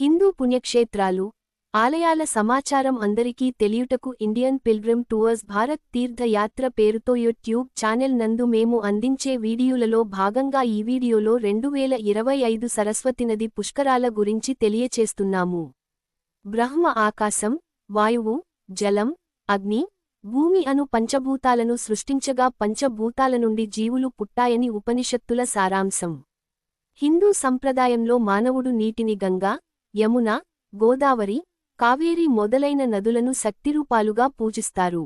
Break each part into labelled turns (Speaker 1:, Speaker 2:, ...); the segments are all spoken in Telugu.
Speaker 1: హిందూ పుణ్యక్షేత్రాలు ఆలయాల సమాచారం అందరికీ తెలియుటకు Indian pilgrim tours Bharat Tirthayatra పేరుతో యూట్యూబ్ ఛానెల్ నందు మేము అందించే వీడియోలలో భాగంగా ఈ వీడియోలో రెండు వేల ఇరవై ఐదు సరస్వతి నది పుష్కరాల గురించి తెలియచేస్తున్నాము. బ్రహ్మ ఆకాశం వాయువు జలం అగ్ని భూమి అను పంచభూతాలను సృష్టించగా పంచభూతాల నుండి జీవులు పుట్టాయని ఉపనిషత్తుల సారాంశం. హిందూ సంప్రదాయంలో మానవుడు నీటిని గంగా యమున గోదావరి కావేరి మొదలైన నదులను శక్తిరూపాలుగా పూజిస్తారు.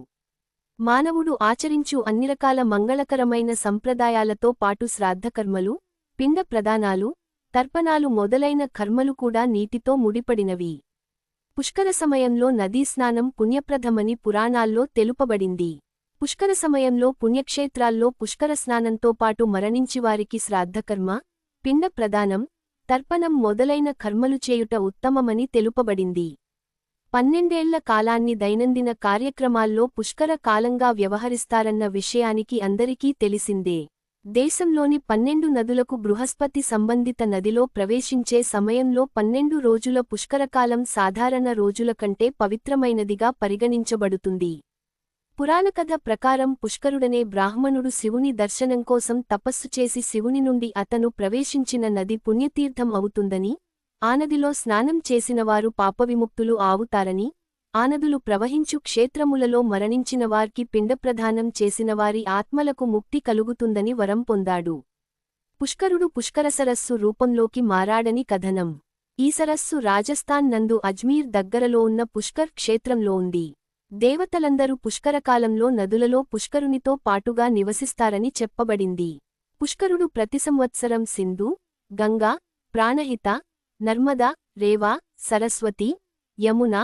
Speaker 1: మానవుడు ఆచరించు అన్ని రకాల మంగళకరమైన సంప్రదాయాలతో పాటు శ్రాద్ధకర్మలు పిండ ప్రదానాలు తర్పణాలు మొదలైన కర్మలు కూడా నీటితో ముడిపడినవి. పుష్కర సమయంలో నదీ స్నానం పుణ్యప్రదమని పురాణాల్లో తెలుపబడింది. పుష్కర సమయంలో పుణ్యక్షేత్రాల్లో పుష్కర స్నానంతో పాటు మరణించివారికి శ్రాద్ధకర్మ పిండ ప్రదానం తర్పణం మొదలైన కర్మలు చేయుట ఉత్తమమని తెలుపబడింది. పన్నెండేళ్ళ కాలాన్ని దైనందిన కార్యక్రమాల్లో పుష్కర కాలంగా వ్యవహరిస్తారన్న విషయానికి అందరికీ తెలిసిందే. దేశంలోని పన్నెండు నదులకు బృహస్పతి సంబంధిత నదిలో ప్రవేశించే సమయంలో పన్నెండు రోజుల పుష్కరకాలం సాధారణ రోజుల కంటే పవిత్రమైనదిగా పరిగణించబడుతుంది. పురాణకథ ప్రకారం పుష్కరుడనే బ్రాహ్మణుడు శివుని దర్శనం కోసం తపస్సు చేసి శివుని నుండి అతను ప్రవేశించిన నది పుణ్యతీర్థం అవుతుందని ఆనదిలో స్నానం చేసినవారు పాపవిముక్తులు ఆవుతారని ఆనదులు ప్రవహించు క్షేత్రములలో మరణించినవారికి పిండప్రధానం పిండప్రదానం చేసినవారి ఆత్మలకు ముక్తి కలుగుతుందని వరం పొందాడు. పుష్కరుడు పుష్కరసరస్సు రూపంలోకి మారాడని కథనం. ఈ సరస్సు రాజస్థాన్ నందు అజ్మీర్ దగ్గరలో ఉన్న పుష్కర్ క్షేత్రంలో ఉంది. దేవతలందరూ పుష్కరకాలంలో నదులలో పుష్కరునితో పాటుగా నివసిస్తారని చెప్పబడింది. పుష్కరుడు ప్రతి సంవత్సరం సింధు గంగా ప్రాణహిత నర్మదా రేవా సరస్వతి యమున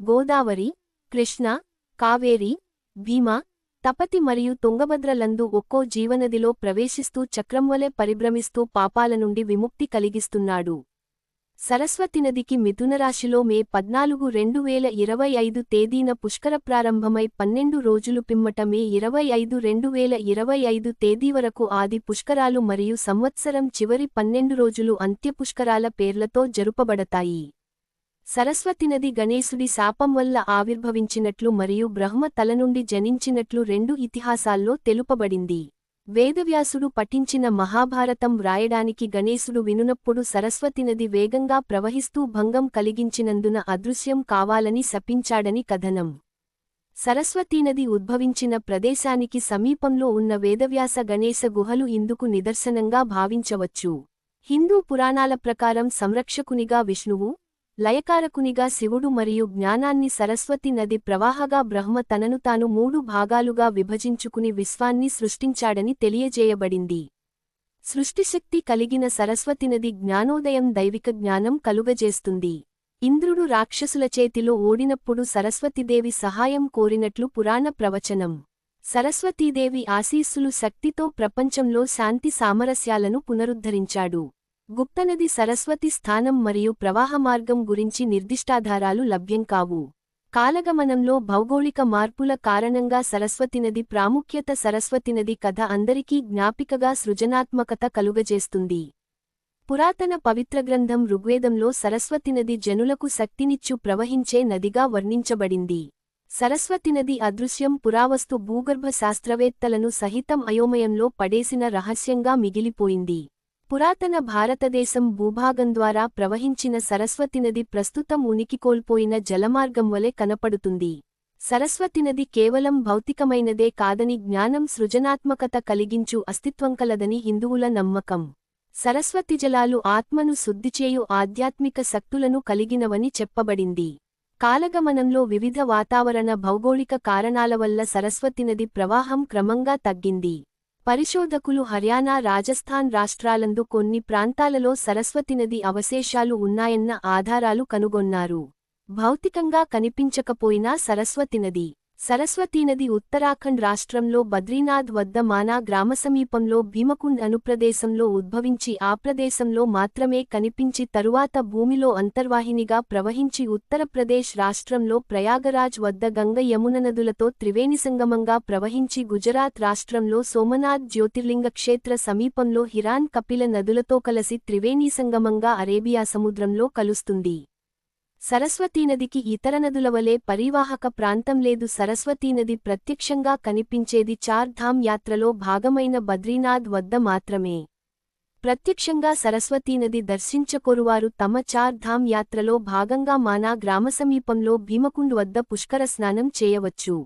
Speaker 1: గోదావరి కృష్ణ కావేరి భీమ తపతి మరియు తుంగభద్రలందు ఒక్కో జీవనదిలో ప్రవేశిస్తూ చక్రంవలె పరిభ్రమిస్తూ పాపాల నుండి విముక్తి కలిగిస్తున్నాడు. సరస్వతి నదికి మిథునరాశిలో మే పద్నాలుగు రెండు వేల ఇరవై ఐదు తేదీన పుష్కర ప్రారంభమై పన్నెండు రోజులు పిమ్మట మే ఇరవై ఐదు రెండు వేల ఇరవై ఐదు తేదీ వరకు ఆది పుష్కరాలు మరియు సంవత్సరం చివరి పన్నెండు రోజులు అంత్య పుష్కరాల పేర్లతో జరుపబడతాయి. సరస్వతి నది గణేశుడి శాపం వల్ల ఆవిర్భవించినట్లు మరియు బ్రహ్మ తల నుండి జనించినట్లు రెండు ఇతిహాసాల్లో తెలుపబడింది. వేదవ్యాసుడు పఠించిన మహాభారతం వ్రాయడానికి గణేశుడు వినునప్పుడు సరస్వతినది వేగంగా ప్రవహిస్తూ భంగం కలిగించినందున అదృశ్యం కావాలని శపించాడని కథనం. సరస్వతీనది ఉద్భవించిన ప్రదేశానికి సమీపంలో ఉన్న వేదవ్యాస గణేశ గుహలు ఇందుకు నిదర్శనంగా భావించవచ్చు. హిందూ పురాణాల ప్రకారం సంరక్షకునిగా విష్ణువు లయకారకునిగా శివుడు మరియు జ్ఞానాన్ని సరస్వతి నది ప్రవాహగా బ్రహ్మ తనను తాను మూడు భాగాలుగా విభజించుకుని విశ్వాన్ని సృష్టించాడని తెలియజేయబడింది. సృష్టిశక్తి కలిగిన సరస్వతి నది జ్ఞానోదయం దైవిక జ్ఞానం కలుగజేస్తుంది. ఇంద్రుడు రాక్షసుల చేతిలో ఓడినప్పుడు సరస్వతీదేవి సహాయం కోరినట్లు పురాణ ప్రవచనం. సరస్వతీదేవి ఆశీస్సులు శక్తితో ప్రపంచంలో శాంతి సామరస్యాలను పునరుద్ధరించాడు. గుప్తనది సరస్వతి స్థానం మరియు ప్రవాహ మార్గం గురించి నిర్దిష్టాధారాలు లభ్యం కావు. కాలగమనంలో భౌగోళిక మార్పుల కారణంగా సరస్వతినది ప్రాముఖ్యత సరస్వతినది కథ అందరికీ జ్ఞాపికగా సృజనాత్మకత కలుగజేస్తుంది. పురాతన పవిత్ర గ్రంథం ఋగ్వేదంలో సరస్వతినది జనులకు శక్తినిచ్చు ప్రవహించే నదిగా వర్ణించబడింది. సరస్వతినది అదృశ్యం పురావస్తు భూగర్భ శాస్త్రవేత్తలను సహితం అయోమయంలో పడేసిన రహస్యంగా మిగిలిపోయింది. పురాతన భారతదేశం భూభాగం ద్వారా ప్రవహించిన సరస్వతి నది ప్రస్తుతం ఉనికి కోల్పోయిన జలమార్గం వలె కనపడుతుంది. సరస్వతి నది కేవలం భౌతికమైనదే కాదని జ్ఞానం సృజనాత్మకత కలిగించు అస్తిత్వం కలదని హిందువుల నమ్మకం. సరస్వతి జలాలు ఆత్మను శుద్ధిచేయు ఆధ్యాత్మిక శక్తులను కలిగినవని చెప్పబడింది. కాలగమనంలో వివిధ వాతావరణ భౌగోళిక కారణాల వల్ల సరస్వతి నది ప్రవాహం క్రమంగా తగ్గింది. పరిశోధకులు హర్యానా రాజస్థాన్ రాష్ట్రాలందు కొన్ని ప్రాంతాలలో సరస్వతినది అవశేషాలు ఉన్నాయన్న ఆధారాలు కనుగొన్నారు. భౌతికంగా కనిపించకపోయినా సరస్వతినది సరస్వతీనది ఉత్తరాఖండ్ రాష్ట్రంలో బద్రీనాథ్ వద్ద మానా గ్రామ సమీపంలో భీమకుండ్ అనుప్రదేశంలో ఉద్భవించి ఆ ప్రదేశంలో మాత్రమే కనిపించి తరువాత భూమిలో అంతర్వాహినిగా ప్రవహించి ఉత్తరప్రదేశ్ రాష్ట్రంలో ప్రయాగరాజ్ వద్ద గంగ యమున నదులతో త్రివేణిసంగమంగా ప్రవహించి గుజరాత్ రాష్ట్రంలో సోమనాథ్ జ్యోతిర్లింగ క్షేత్ర సమీపంలో హిరాన్ కపిల నదులతో కలసి త్రివేణీసంగమంగా అరేబియా సముద్రంలో కలుస్తుంది. సరస్వతీనదికి ఇతర నదుల వలె పరివాహక ప్రాంతం లేదు. సరస్వతీనది ప్రత్యక్షంగా కనిపించేది చార్ధామ్ యాత్రలో భాగమైన బద్రీనాథ్ వద్ద మాత్రమే. ప్రత్యక్షంగా సరస్వతీనది దర్శించకొరువారు తమ చార్ధామ్ యాత్రలో భాగంగా మానా గ్రామ సమీపంలో భీమకుండ్ వద్ద పుష్కర స్నానం చేయవచ్చు.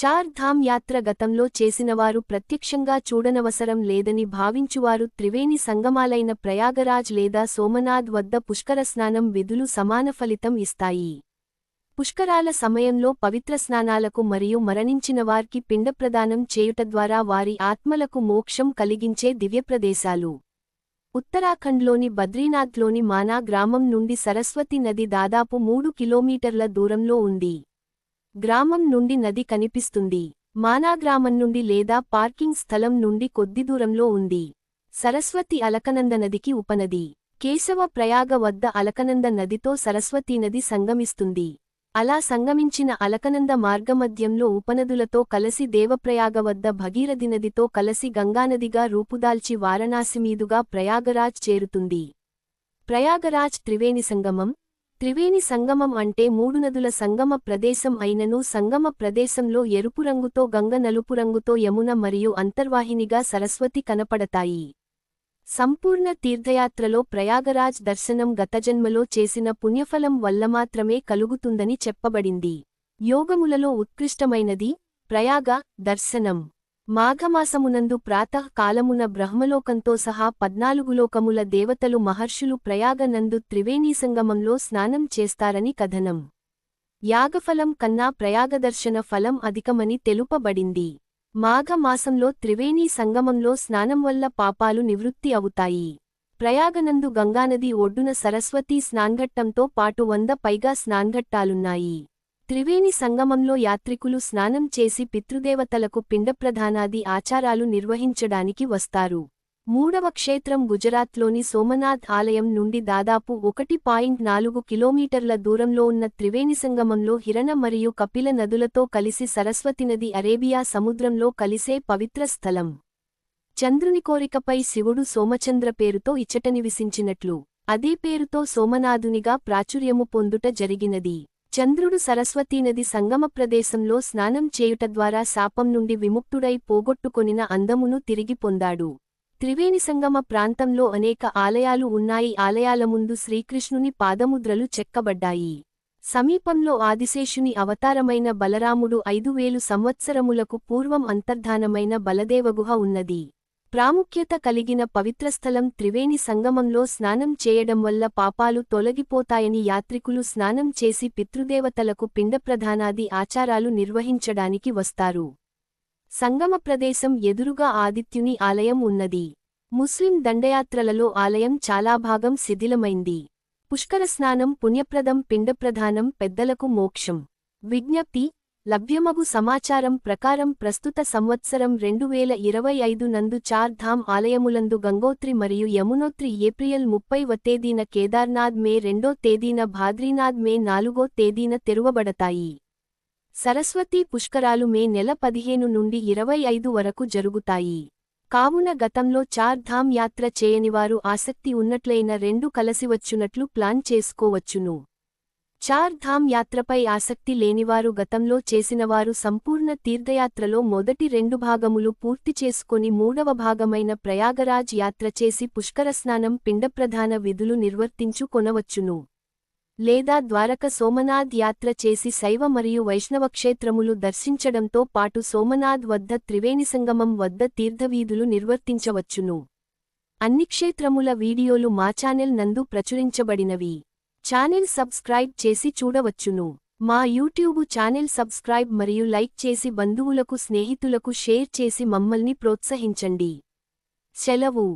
Speaker 1: చార్ ధామ్ యాత్ర గతంలో చేసినవారు ప్రత్యక్షంగా చూడనవసరం లేదని భావించువారు త్రివేణి సంగమాలైన ప్రయాగరాజ్ లేదా సోమనాథ్ వద్ద పుష్కర స్నానం విధులు సమాన ఫలితం ఇస్తాయి. పుష్కరాల సమయంలో పవిత్ర స్నానాలకు మరియు మరణించిన వారికి పిండప్రదానం చేయుట ద్వారా వారి ఆత్మలకు మోక్షం కలిగించే దివ్యప్రదేశాలు. ఉత్తరాఖండ్లోని బద్రీనాథ్లోని మానా గ్రామం నుండి సరస్వతి నది దాదాపు మూడు కిలోమీటర్ల దూరంలో ఉంది. గ్రామం నుండి నది కనిపిస్తుంది. మానాగ్రామం నుండి లేదా పార్కింగ్ స్థలం నుండి కొద్ది దూరంలో ఉంది. సరస్వతి అలకనంద నదికి ఉపనది. కేశవ ప్రయాగ వద్ద అలకనంద నదితో సరస్వతీ నది సంగమిస్తుంది. అలా సంగమించిన అలకనంద మార్గమధ్యంలో ఉపనదులతో కలసి దేవప్రయాగ వద్ద భగీరథి నదితో కలసి గంగానదిగా రూపుదాల్చి వారణాసి మీదుగా ప్రయాగరాజ్ చేరుతుంది. ప్రయాగరాజ్ త్రివేణి సంగమం త్రివేణి సంగమం అంటే మూడు నదుల సంగమ ప్రదేశం అయినను సంగమ ప్రదేశంలో ఎరుపు రంగుతో గంగ నలుపు రంగుతో యమున మరియు అంతర్వాహినిగా సరస్వతి కనపడతాయి. సంపూర్ణ తీర్థయాత్రలో ప్రయాగరాజ్ దర్శనం గతజన్మలో చేసిన పుణ్యఫలం వల్ల మాత్రమే కలుగుతుందని చెప్పబడింది. యోగములలో ఉత్కృష్టమైనది ప్రయాగ దర్శనం. మాఘమాసమునందు ప్రాతః కాలమున బ్రహ్మలోకంతో సహా పద్నాలుగు లోకముల దేవతలు మహర్షులు ప్రయాగనందు త్రివేణీసంగమంలో స్నానం చేస్తారని కథనం. యాగఫలం కన్నా ప్రయాగదర్శన ఫలం అధికమని తెలుపబడింది. మాఘమాసంలో త్రివేణీ సంగమంలో స్నానం వల్ల పాపాలు నివృత్తి అవుతాయి. ప్రయాగనందు గంగానది ఒడ్డున సరస్వతీ స్నాన్ఘట్టంతో పాటు వంద పైగా స్నాన్ఘట్టాలున్నాయి. త్రివేణి సంగమంలో యాత్రికులు స్నానం చేసి పితృదేవతలకు పిండప్రధానాది ఆచారాలు నిర్వహించడానికి వస్తారు. మూడవ క్షేత్రం గుజరాత్లోని సోమనాథ్ ఆలయం నుండి దాదాపు ఒకటి పాయింట్ నాలుగు కిలోమీటర్ల దూరంలో ఉన్న త్రివేణి సంగమంలో హిరణ మరియు కపిల నదులతో కలిసి సరస్వతి నది అరేబియా సముద్రంలో కలిసే పవిత్ర స్థలం. చంద్రుని కోరికపై శివుడు సోమచంద్ర పేరుతో ఇచ్చటనివిసించినట్లు అదే పేరుతో సోమనాథునిగా ప్రాచుర్యము పొందుట జరిగినది. చంద్రుడు సరస్వతీనది సంగమ ప్రదేశంలో స్నానం చేయుట ద్వారా శాపం నుండి విముక్తుడై పోగొట్టుకొనిన అందమును తిరిగి పొందాడు. త్రివేణి సంగమ ప్రాంతంలో అనేక ఆలయాలు ఉన్నాయి. ఆలయాల ముందు శ్రీకృష్ణుని పాదముద్రలు చెక్కబడ్డాయి. సమీపంలో ఆదిశేషుని అవతారమైన బలరాముడు ఐదు వేలు సంవత్సరములకు పూర్వం అంతర్ధానమైన బలదేవగుహ ఉన్నది. ప్రాముఖ్యత కలిగిన పవిత్రస్థలం త్రివేణి సంగమంలో స్నానం చేయడం వల్ల పాపాలు తొలగిపోతాయని యాత్రికులు స్నానం చేసి పితృదేవతలకు పిండప్రధానాది ఆచారాలు నిర్వహించడానికి వస్తారు. సంగమ ప్రదేశం ఎదురుగా ఆదిత్యుని ఆలయం ఉన్నది. ముస్లిం దండయాత్రలలో ఆలయం చాలా భాగం శిథిలమైంది. పుష్కర స్నానం పుణ్యప్రదం పిండప్రధానం పెద్దలకు మోక్షం. విజ్ఞప్తి లభ్యమగు సమాచారం ప్రకారం ప్రస్తుత సంవత్సరం రెండు వేల ఇరవై ఐదు నందు చార్ధామ్ ఆలయములందు గంగోత్రి మరియు యమునోత్రి ఏప్రిల్ ముప్పైవ తేదీన కేదార్నాథ్ మే రెండో తేదీన భాద్రీనాథ్ మే నాలుగో తేదీన తెరువబడతాయి. సరస్వతీ పుష్కరాలు మే నెల పదిహేను నుండి ఇరవై ఐదు వరకు జరుగుతాయి. కావున గతంలో చార్ ధామ్ యాత్ర చేయనివారు ఆసక్తి ఉన్నట్లయిన రెండు కలసివచ్చునట్లు ప్లాన్ చేసుకోవచ్చును. చార్ ధామ్ యాత్రపై ఆసక్తి లేనివారు గతంలో చేసినవారు సంపూర్ణ తీర్థయాత్రలో మొదటి రెండు భాగములు పూర్తి చేసుకొని మూడవ భాగమైన ప్రయాగరాజ్ యాత్ర చేసి పుష్కరస్నానం పిండప్రధాన విధులు నిర్వర్తించు కొనవచ్చును. లేదా ద్వారక సోమనాథ్ యాత్ర చేసి శైవ మరియు వైష్ణవ క్షేత్రములు దర్శించడంతో పాటు సోమనాథ్ వద్ద త్రివేణి సంగమం వద్ద తీర్థవీధులు నిర్వర్తించవచ్చును. అన్ని క్షేత్రముల వీడియోలు మా ఛానెల్ నందు ప్రచురించబడినవి. ఛానెల్ సబ్స్క్రైబ్ చేసి చూడవచ్చును. మా యూట్యూబు ఛానెల్ సబ్స్క్రైబ్ మరియు లైక్ చేసి బంధువులకు స్నేహితులకు షేర్ చేసి మమ్మల్ని ప్రోత్సహించండి. సెలవు.